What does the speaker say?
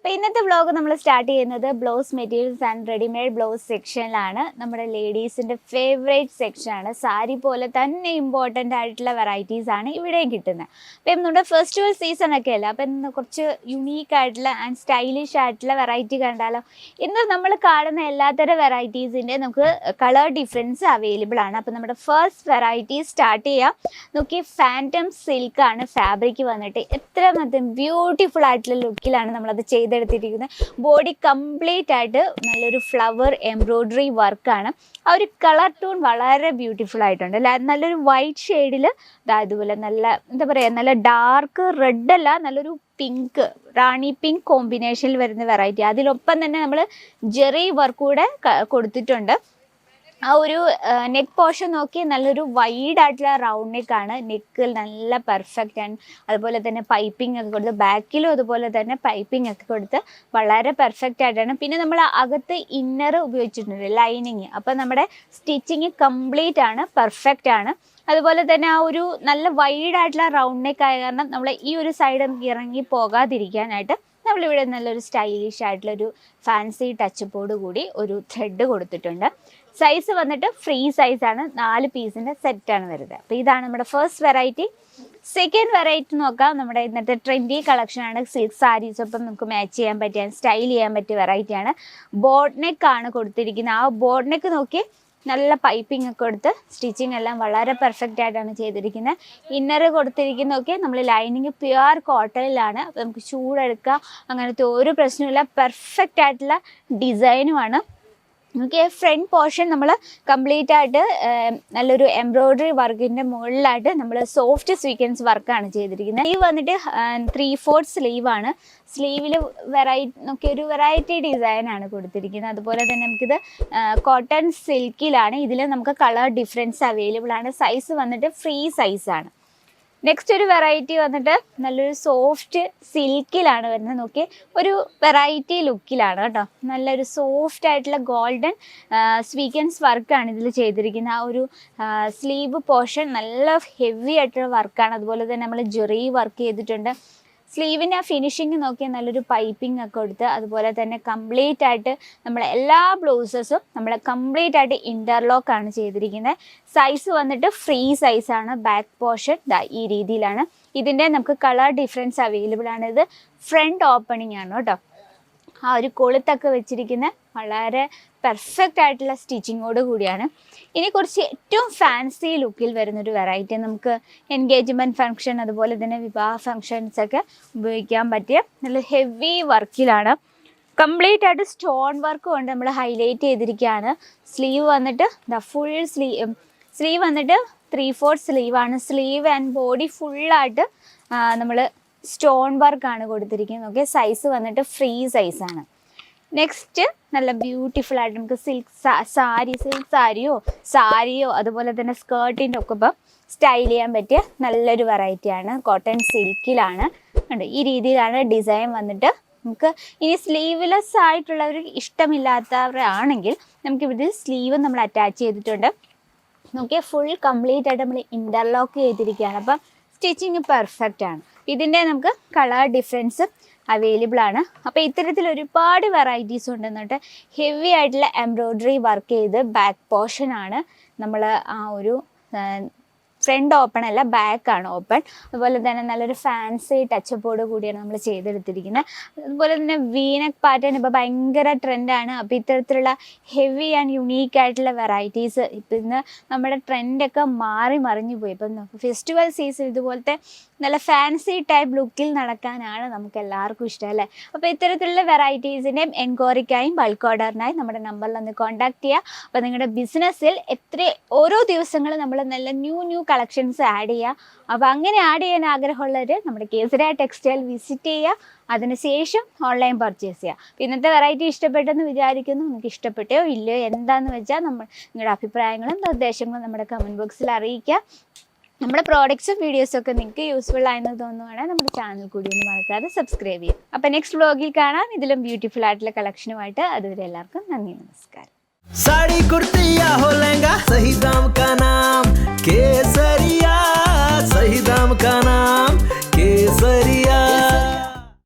അപ്പോൾ ഇന്നത്തെ വ്ലോഗ് നമ്മൾ സ്റ്റാർട്ട് ചെയ്യുന്നത് blouse materials and readymade blouse സെക്ഷനിലാണ് നമ്മുടെ ലേഡീസിന്റെ ഫേവറേറ്റ് സെക്ഷനാണ് സാരി പോലെ തന്നെ ഇമ്പോർട്ടന്റ് ആയിട്ടുള്ള വെറൈറ്റീസ് ആണ് ഇവിടെയും കിട്ടുന്നത് അപ്പം നമ്മുടെ ഫെസ്റ്റിവൽ സീസൺ ഒക്കെ അല്ല? അപ്പം ഇന്ന് കുറച്ച് യുണീക്ക് ആയിട്ടുള്ള ആൻഡ് സ്റ്റൈലിഷ് ആയിട്ടുള്ള വെറൈറ്റി കണ്ടാലോ? ഇന്ന് നമ്മൾ കാണുന്ന എല്ലാത്തരം വെറൈറ്റീസിന്റെ നമുക്ക് കളർ ഡിഫറൻസ് അവൈലബിൾ ആണ്. അപ്പം നമ്മുടെ ഫസ്റ്റ് വെറൈറ്റി സ്റ്റാർട്ട് ചെയ്യാം. നോക്കി ഫാന്റം സിൽക്കാണ് ഫാബ്രിക് വന്നിട്ട്. എത്ര മറ്റേ ബ്യൂട്ടിഫുൾ ആയിട്ടുള്ള ലുക്കിലാണ് നമ്മളത് ചെയ്തെടുത്തിരിക്കുന്നത് ബോഡി കംപ്ലീറ്റ് ആയിട്ട് നല്ലൊരു ഫ്ലവർ എംബ്രോയ്ഡറി വർക്കാണ് ആ ഒരു കളർ ടൂൺ വളരെ ബ്യൂട്ടിഫുൾ ആയിട്ടുണ്ട് അല്ല? നല്ലൊരു വൈറ്റ് ഷെയ്ഡിൽ ഇതുപോലെ നല്ല എന്താ പറയുക നല്ല ഡാർക്ക് റെഡ് അല്ല നല്ലൊരു പിങ്ക് റാണി പിങ്ക് കോമ്പിനേഷനിൽ വരുന്ന വെറൈറ്റി അതിലൊപ്പം തന്നെ നമ്മൾ ജെറി വർക്ക് കൂടെ കൊടുത്തിട്ടുണ്ട്. ആ ഒരു നെക്ക് പോർഷൻ നോക്കി നല്ലൊരു വൈഡ് ആയിട്ടുള്ള റൗണ്ട് നെക്ക് ആണ്. നെക്ക് നല്ല പെർഫെക്റ്റ് ആണ്. അതുപോലെ തന്നെ പൈപ്പിംഗ് ഒക്കെ കൊടുത്ത് ബാക്കിലും അതുപോലെ തന്നെ പൈപ്പിംഗ് ഒക്കെ കൊടുത്ത് വളരെ പെർഫെക്റ്റ് ആയിട്ടാണ്. പിന്നെ നമ്മൾ അകത്ത് ഇന്നർ ഉപയോഗിച്ചിട്ടുണ്ട് ലൈനിങ് അപ്പോൾ നമ്മുടെ സ്റ്റിച്ചിങ് കംപ്ലീറ്റ് ആണ് പെർഫെക്റ്റ് ആണ്. അതുപോലെ തന്നെ ആ ഒരു നല്ല വൈഡ് ആയിട്ടുള്ള റൗണ്ട് നെക്ക് ആയ കാരണം നമ്മൾ ഈ ഒരു സൈഡ് നമുക്ക് ഇറങ്ങി പോകാതിരിക്കാനായിട്ട് നമ്മളിവിടെ നല്ലൊരു സ്റ്റൈലിഷ് ആയിട്ടുള്ളൊരു ഫാൻസി ടച്ചപ്പോട് കൂടി ഒരു ത്രെഡ് കൊടുത്തിട്ടുണ്ട്. സൈസ് വന്നിട്ട് ഫ്രീ സൈസ് ആണ്. നാല് പീസിന്റെ സെറ്റാണ് വരുന്നത്. അപ്പോൾ ഇതാണ് നമ്മുടെ ഫസ്റ്റ് വെറൈറ്റി സെക്കൻഡ് വെറൈറ്റി നോക്കാം. നമ്മുടെ ഇന്നത്തെ ട്രെൻഡി കളക്ഷനാണ് സിൽക്ക് സാരീസ് ഒപ്പം നമുക്ക് മാച്ച് ചെയ്യാൻ പറ്റിയ സ്റ്റൈൽ ചെയ്യാൻ പറ്റിയ വെറൈറ്റിയാണ് ബോട്ട് നെക്ക് ആണ് കൊടുത്തിരിക്കുന്നത്. ആ ബോട്ട് നെക്ക് നോക്കി നല്ല പൈപ്പിംഗ് ഒക്കെ കൊടുത്ത് സ്റ്റിച്ചിങ് എല്ലാം വളരെ പെർഫെക്റ്റ് ആയിട്ടാണ് ചെയ്തിരിക്കുന്നത്. ഇന്നർ കൊടുത്തിരിക്കുന്ന ഒക്കെ നമ്മൾ ലൈനിങ് പ്യുവർ കോട്ടണിലാണ് നമുക്ക് ചൂടെടുക്കാം. അങ്ങനത്തെ ഒരു പ്രശ്നമില്ല പെർഫെക്റ്റ് ആയിട്ടുള്ള ഡിസൈനുമാണ് നമുക്ക് ഫ്രണ്ട് പോർഷൻ നമ്മൾ കംപ്ലീറ്റ് ആയിട്ട് നല്ലൊരു എംബ്രോയ്ഡറി വർക്കിന്റെ മുകളിലായിട്ട് നമ്മൾ സോഫ്റ്റ് സ്വീക്വൻസ് വർക്കാണ് ചെയ്തിരിക്കുന്നത്. സ്ലീവ് വന്നിട്ട് ത്രീ ഫോർത്ത് സ്ലീവാണ് സ്ലീവിൽ വെറൈറ്റി നോക്കി ഒരു വെറൈറ്റി ഡിസൈനാണ് കൊടുത്തിരിക്കുന്നത്. അതുപോലെ തന്നെ നമുക്കിത് കോട്ടൺ സിൽക്കിലാണ് ഇതിൽ നമുക്ക് കളർ ഡിഫറൻസ് അവൈലബിൾ ആണ്. സൈസ് വന്നിട്ട് ഫ്രീ സൈസാണ് നെക്സ്റ്റ് ഒരു വെറൈറ്റി വന്നിട്ട് നല്ലൊരു സോഫ്റ്റ് സിൽക്കിലാണ് വരുന്നത്. നോക്കി ഒരു വെറൈറ്റി ലുക്കിലാണ് കേട്ടോ. നല്ലൊരു സോഫ്റ്റ് ആയിട്ടുള്ള ഗോൾഡൻ സ്വീക്കൻസ് വർക്കാണ് ഇതിൽ ചെയ്തിരിക്കുന്നത്. ആ ഒരു സ്ലീവ് പോർഷൻ നല്ല ഹെവി ആയിട്ടുള്ള വർക്കാണ് അതുപോലെ തന്നെ നമ്മൾ ജെറി വർക്ക് ചെയ്തിട്ടുണ്ട്. സ്ലീവിന്റെ ആ ഫിനിഷിങ് നോക്കിയാൽ നല്ലൊരു പൈപ്പിംഗ് ഒക്കെ കൊടുത്ത് അതുപോലെ തന്നെ കംപ്ലീറ്റ് ആയിട്ട് നമ്മളെ എല്ലാ ബ്ലൗസസും നമ്മൾ കംപ്ലീറ്റ് ആയിട്ട് ഇന്റർലോക്ക് ആണ് ചെയ്തിരിക്കുന്നത് സൈസ് വന്നിട്ട് ഫ്രീ സൈസാണ് ബാക്ക് പോർഷൻ ഈ രീതിയിലാണ്. ഇതിന്റെ നമുക്ക് കളർ ഡിഫറൻസ് അവൈലബിൾ ആണ്. ഇത് ഫ്രണ്ട് ഓപ്പണിംഗ് ആണ് കേട്ടോ. ആ ഒരു കൊളുത്തൊക്കെ വെച്ചിരിക്കുന്ന വളരെ പെർഫെക്റ്റ് ആയിട്ടുള്ള സ്റ്റിച്ചിങ്ങോട് കൂടിയാണ്. ഇനി കുറച്ച് ഏറ്റവും ഫാൻസി ലുക്കിൽ വരുന്നൊരു വെറൈറ്റി നമുക്ക് എൻഗേജ്മെന്റ് ഫങ്ഷൻ അതുപോലെ തന്നെ വിവാഹ ഫംഗ്ഷൻസൊക്കെ ഉപയോഗിക്കാൻ പറ്റിയ നല്ല ഹെവി വർക്കിലാണ് കംപ്ലീറ്റ് ആയിട്ട് സ്റ്റോൺ വർക്ക് കൊണ്ട് നമ്മൾ ഹൈലൈറ്റ് ചെയ്തിരിക്കുകയാണ്. സ്ലീവ് വന്നിട്ട് ദ ഫുൾ സ്ലീവ് സ്ലീവ് വന്നിട്ട് ത്രീ ഫോർത്ത് സ്ലീവാണ് സ്ലീവ് ആൻഡ് ബോഡി ഫുള്ളായിട്ട് നമ്മൾ സ്റ്റോൺ വർക്ക് ആണ് കൊടുത്തിരിക്കുന്നത്. ഓക്കെ സൈസ് വന്നിട്ട് ഫ്രീ സൈസാണ് നെക്സ്റ്റ് നല്ല ബ്യൂട്ടിഫുൾ ആയിട്ട് നമുക്ക് സിൽക്ക് സാരി സിൽക്ക് സാരിയോ സാരിയോ അതുപോലെ തന്നെ സ്കേർട്ടിന്റെ ഒക്കെ ഇപ്പം സ്റ്റൈൽ ചെയ്യാൻ പറ്റിയ നല്ലൊരു വെറൈറ്റിയാണ് കോട്ടൺ സിൽക്കിലാണ് ഈ രീതിയിലാണ് ഡിസൈൻ വന്നിട്ട് നമുക്ക് ഇനി സ്ലീവ്ലെസ് ആയിട്ടുള്ളവർ ഇഷ്ടമില്ലാത്തവരാണെങ്കിൽ നമുക്ക് ഇതിൽ സ്ലീവ് നമ്മൾ അറ്റാച്ച് ചെയ്തിട്ടുണ്ട്. നോക്കിയാൽ ഫുൾ കംപ്ലീറ്റ് ആയിട്ട് നമ്മൾ ഇന്റർലോക്ക് ചെയ്തിരിക്കുകയാണ്. അപ്പം സ്റ്റിച്ചിങ് പെർഫെക്റ്റ് ആണ്. ഇതിന്റെ നമുക്ക് കളർ ഡിഫറൻസ് അവൈലബിൾ ആണ്. അപ്പോൾ ഇത്തരത്തിൽ ഒരുപാട് വെറൈറ്റീസ് ഉണ്ട് എന്നിട്ട് ഹെവി ആയിട്ടുള്ള എംബ്രോയ്ഡറി വർക്ക് ചെയ്ത് ബാക്ക് പോർഷൻ ആണ് നമ്മൾ ആ ഒരു ഫ്രണ്ട് ഓപ്പൺ അല്ല ബാക്ക് ആണ് ഓപ്പൺ. അതുപോലെ തന്നെ നല്ലൊരു ഫാൻസി ടച്ചപ്പോട് കൂടിയാണ് നമ്മൾ ചെയ്തെടുത്തിരിക്കുന്നത് അതുപോലെ തന്നെ വീനക് പാറ്റേൺ ഇപ്പോൾ ഭയങ്കര ട്രെൻഡാണ് അപ്പോൾ ഇത്തരത്തിലുള്ള ഹെവി ആൻഡ് യുണീക്ക് ആയിട്ടുള്ള വെറൈറ്റീസ് ഇപ്പം ഇന്ന് നമ്മുടെ ട്രെൻഡൊക്കെ മാറി മറിഞ്ഞു പോയി. ഇപ്പം ഫെസ്റ്റിവൽ സീസൺ ഇതുപോലത്തെ നല്ല ഫാൻസി ടൈപ്പ് ലുക്കിൽ നടക്കാനാണ് നമുക്ക് എല്ലാവർക്കും ഇഷ്ടം അല്ലേ? അപ്പോൾ ഇത്തരത്തിലുള്ള വെറൈറ്റീസിന്റെയും എൻക്വയറിക്കായും ബൾക്ക് ഓർഡറിനായി നമ്മുടെ നമ്പറിൽ ഒന്ന് കോൺടാക്ട് ചെയ്യുക അപ്പോൾ നിങ്ങളുടെ ബിസിനസ്സിൽ എത്ര ഓരോ ദിവസങ്ങളും നമ്മൾ നല്ല ന്യൂ ന്യൂ കളക്ഷൻസ് ആഡ് ചെയ്യുക അപ്പോൾ അങ്ങനെ ആഡ് ചെയ്യാൻ ആഗ്രഹമുള്ളവർ നമ്മുടെ കേസര ടെക്സ്റ്റൈൽ വിസിറ്റ് ചെയ്യുക അതിനുശേഷം ഓൺലൈൻ പർച്ചേസ് ചെയ്യുക അപ്പോൾ ഇന്നത്തെ വെറൈറ്റി ഇഷ്ടപ്പെട്ടെന്ന് വിചാരിക്കുന്നു നിങ്ങൾക്ക് ഇഷ്ടപ്പെട്ടോ ഇല്ലയോ എന്താണെന്ന് വെച്ചാൽ നമ്മൾ നിങ്ങളുടെ അഭിപ്രായങ്ങളും നിർദ്ദേശങ്ങളും നമ്മുടെ കമൻറ്റ് ബോക്സിൽ അറിയിക്കുക നമ്മുടെ പ്രോഡക്റ്റ്സും വീഡിയോസും ഒക്കെ നിങ്ങൾക്ക് യൂസ്ഫുൾ ആയെന്ന് തോന്നുവാണെങ്കിൽ നമ്മുടെ ചാനൽ കൂടി ഒന്ന് മറക്കാതെ സബ്സ്ക്രൈബ് ചെയ്യും അപ്പോൾ നെക്സ്റ്റ് വ്ലോഗിൽ കാണാം ഇതിലും ബ്യൂട്ടിഫുൾ ആയിട്ടുള്ള കളക്ഷനുമായിട്ട് അതുവരെ എല്ലാവർക്കും നന്ദി നമസ്കാരം साड़ी कुर्ती या हो लहंगा सही दाम